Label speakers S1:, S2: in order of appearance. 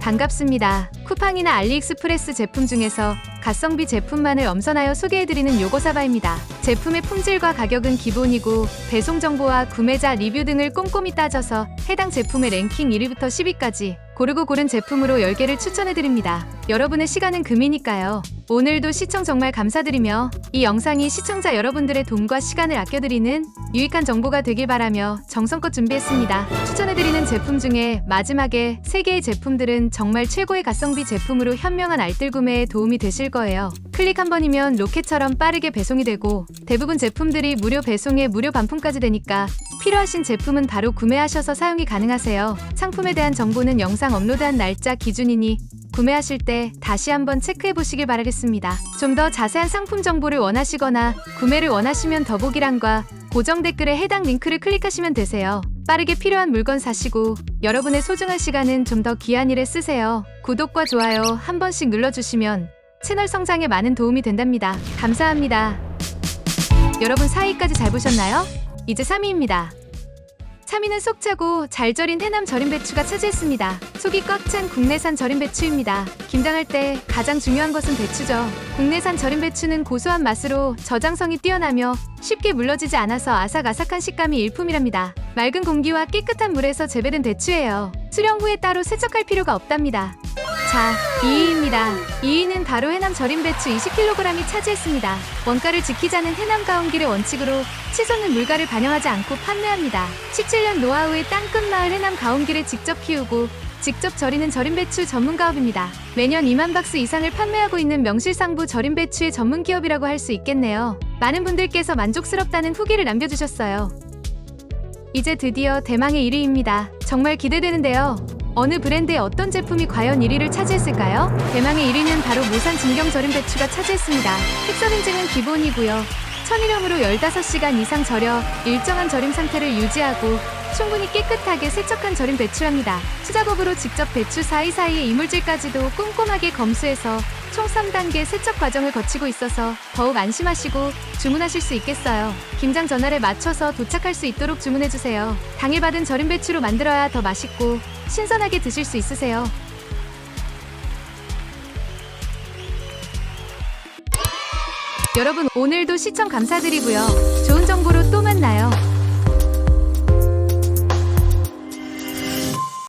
S1: 반갑습니다. 쿠팡이나 알리익스프레스 제품 중에서 가성비 제품만을 엄선하여 소개해드리는 요거사바입니다. 제품의 품질과 가격은 기본이고 배송 정보와 구매자 리뷰 등을 꼼꼼히 따져서 해당 제품의 랭킹 1위부터 10위까지 고르고 고른 제품으로 10개를 추천해드립니다. 여러분의 시간은 금이니까요. 오늘도 시청 정말 감사드리며 이 영상이 시청자 여러분들의 돈과 시간을 아껴드리는 유익한 정보가 되길 바라며 정성껏 준비했습니다. 추천해드리는 제품 중에 마지막에 3개의 제품들은 정말 최고의 가성비 제품으로 현명한 알뜰 구매에 도움이 되실 거예요. 클릭 한 번이면 로켓처럼 빠르게 배송이 되고 대부분 제품들이 무료 배송에 무료 반품까지 되니까 필요하신 제품은 바로 구매하셔서 사용이 가능하세요. 상품에 대한 정보는 영상 업로드한 날짜 기준이니 구매하실 때 다시 한번 체크해 보시길 바라겠습니다. 좀 더 자세한 상품 정보를 원하시거나 구매를 원하시면 더보기란과 고정 댓글에 해당 링크를 클릭하시면 되세요. 빠르게 필요한 물건 사시고 여러분의 소중한 시간은 좀 더 귀한 일에 쓰세요. 구독과 좋아요 한 번씩 눌러주시면 채널 성장에 많은 도움이 된답니다. 감사합니다. 여러분 4위까지 잘 보셨나요? 이제 3위입니다. 3위는 속 차고 잘 절인 해남 절임 배추가 차지했습니다. 속이 꽉 찬 국내산 절임 배추입니다. 김장할 때 가장 중요한 것은 배추죠. 국내산 절임 배추는 고소한 맛으로 저장성이 뛰어나며 쉽게 물러지지 않아서 아삭아삭한 식감이 일품이랍니다. 맑은 공기와 깨끗한 물에서 재배된 배추예요. 수령 후에 따로 세척할 필요가 없답니다. 자, 2위입니다. 2위는 바로 해남 절임 배추 20kg이 차지했습니다. 원가를 지키자는 해남 가온길의 원칙으로 치솟는 물가를 반영하지 않고 판매합니다. 17년 노하우의 땅끝 마을 해남 가온길에 직접 키우고 직접 절이는 절임 배추 전문 가업입니다. 매년 2만 박스 이상을 판매하고 있는 명실상부 절임 배추의 전문 기업이라고 할 수 있겠네요. 많은 분들께서 만족스럽다는 후기를 남겨주셨어요. 이제 드디어 대망의 1위입니다. 정말 기대되는데요. 어느 브랜드의 어떤 제품이 과연 1위를 차지했을까요? 대망의 1위는 바로 모산 진경 절임 배추가 차지했습니다. 인증은 기본이고요. 천일염으로 15시간 이상 절여 일정한 절임 상태를 유지하고 충분히 깨끗하게 세척한 절임 배추랍니다. 수작업으로 직접 배추 사이사이의 이물질까지도 꼼꼼하게 검수해서 총 3단계 세척 과정을 거치고 있어서 더욱 안심하시고 주문하실 수 있겠어요. 김장 전날에 맞춰서 도착할 수 있도록 주문해주세요. 당일 받은 절임 배추로 만들어야 더 맛있고 신선하게 드실 수 있으세요. 여러분 오늘도 시청 감사드리고요. 좋은 정보로 또 만나요.